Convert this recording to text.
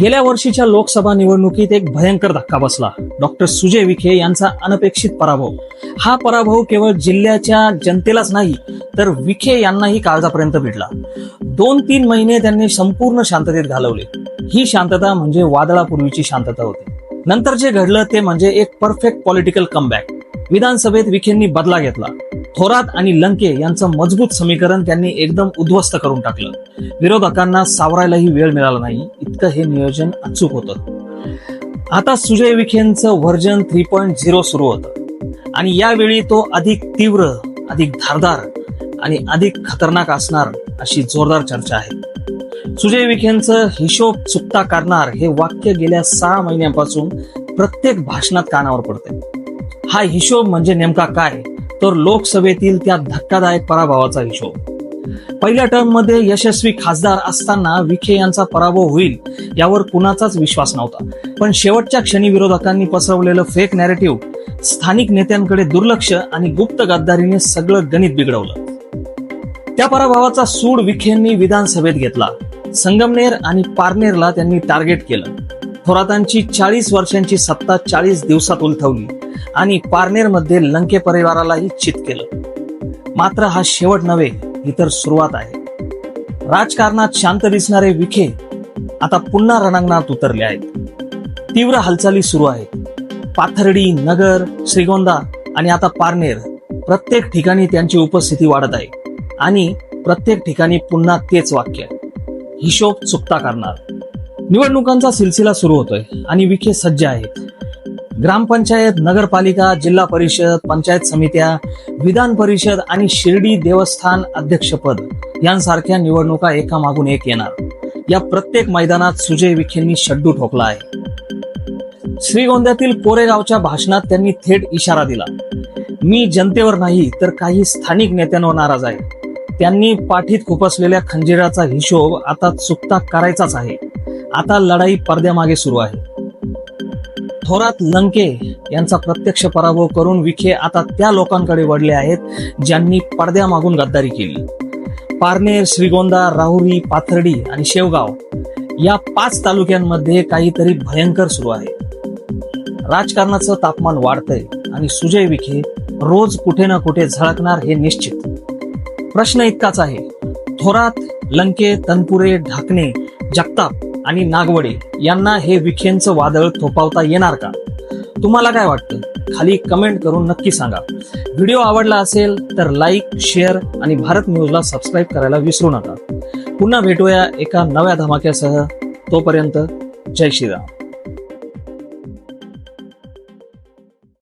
गेल्या वर्षीच्या लोकसभा निवडणुकीत एक भयंकर धक्का बसला. डॉक्टर सुजय विखे यांचा अनपेक्षित पराभव. हा पराभव केवळ जिल्ह्याच्या जनतेलाच नाही तर विखे यांनाही काळजापर्यंत भिडला दोन तीन महिने त्यांनी संपूर्ण शांततेत घालवले. ही शांतता म्हणजे वादळापूर्वीची शांतता होती. नंतर जे घडलं ते म्हणजे एक परफेक्ट पॉलिटिकल कमबॅक विधानसभेत विखेंनी बदला घेतला. थोरात आणि लंके यांचं मजबूत समीकरण त्यांनी एकदम उद्ध्वस्त करून टाकलं. विरोधकांना सावरायलाही वेळ मिळाला नाही. इतकं हे नियोजन अचूक होतं. आता सुजय विखेंचं व्हर्जन थ्री पॉईंट झिरो सुरू होतं. आणि यावेळी तो अधिक तीव्र अधिक धारदार आणि अधिक खतरनाक असणार अशी जोरदार चर्चा आहे. सुजय विखेंचं हिशोब चुकता करणार हे वाक्य गेल्या सहा महिन्यांपासून प्रत्येक भाषणात कानावर पडते हा हिशोब म्हणजे नेमका काय? तर लोकसभेतील त्या धक्कादायक पराभवाचा हिशोब. पहिल्या टर्ममध्ये यशस्वी खासदार असताना विखे यांचा पराभव होईल यावर कुणाचाच विश्वास नव्हता. पण शेवटच्या क्षणी विरोधकांनी पसरवलेलं फेक नॅरेटिव्ह स्थानिक नेत्यांकडे दुर्लक्ष आणि गुप्त गद्दारीने सगळं गणित बिघडवलं. त्या पराभवाचा सूड विखेंनी विधानसभेत घेतला. संगमनेर आणि पारनेरला त्यांनी टार्गेट केलं. थोरातांची चाळीस वर्षांची सत्ता चाळीस दिवसात उलथवली आणि पारनेरमध्ये लंके परिवारालाही चित केलं. मात्र हा शेवट नव्हे ही तर सुरुवात आहे. राजकारणात शांत दिसणारे विखे आता पुन्हा रणांगणात उतरले आहेत. तीव्र हालचाली सुरू आहेत. पाथर्डी नगर श्रीगोंदा आणि आता पारनेर प्रत्येक ठिकाणी त्यांची उपस्थिती वाढत आहे आणि प्रत्येक ठिकाणी पुन्हा तेच वाक्य हिशोब चुकता करणार. निवडणुकांचा सिलसिला सुरू होतोय आणि विखे सज्ज आहेत. ग्रामपंचायत नगरपालिका जिल्हा परिषद पंचायत समित्या विधान परिषद आणि शिर्डी देवस्थान अध्यक्षपद यांसारख्या निवडणुका एकामागून एक येणार. या प्रत्येक मैदानात सुजय विखेंनी शड्डू ठोकला आहे. श्रीगोंद्यातील कोरेगावच्या भाषणात त्यांनी थेट इशारा दिला. मी जनतेवर नाही तर काही स्थानिक नेत्यांवर नाराज आहे. त्यांनी पाठीत खुपसलेल्या खंजिराचा हिशोब आता चुकता करायचाच आहे. आता लढाई पडद्यामागे सुरू आहे. थोरात लंके यांचा प्रत्यक्ष पराभव करून विखे आता त्या लोकांकडे वळले आहेत ज्यांनी पडद्यामागून गद्दारी केली. पारनेर श्रीगोंदा राहुरी पाथर्डी आणि शेवगाव या पाच तालुक्यांमध्ये काहीतरी भयंकर सुरू आहे. राजकारणाचं तापमान वाढतंय आणि सुजय विखे रोज कुठे ना कुठे झळकणार हे निश्चित. प्रश्न इतकाच आहे. थोरात लंके तनपुरे ढाकणे जगताप आणि नागवडे यांना हे विखेंचं वादळ थोपावता येणार का? तुम्हाला काय वाटतं? खाली कमेंट करून नक्की सांगा. व्हिडिओ आवडला असेल तर लाईक शेअर आणि भारत न्यूजला सबस्क्राईब करायला विसरू नका. पुन्हा भेटूया एका नव्या धमाक्यासह. तोपर्यंत जय श्रीराम.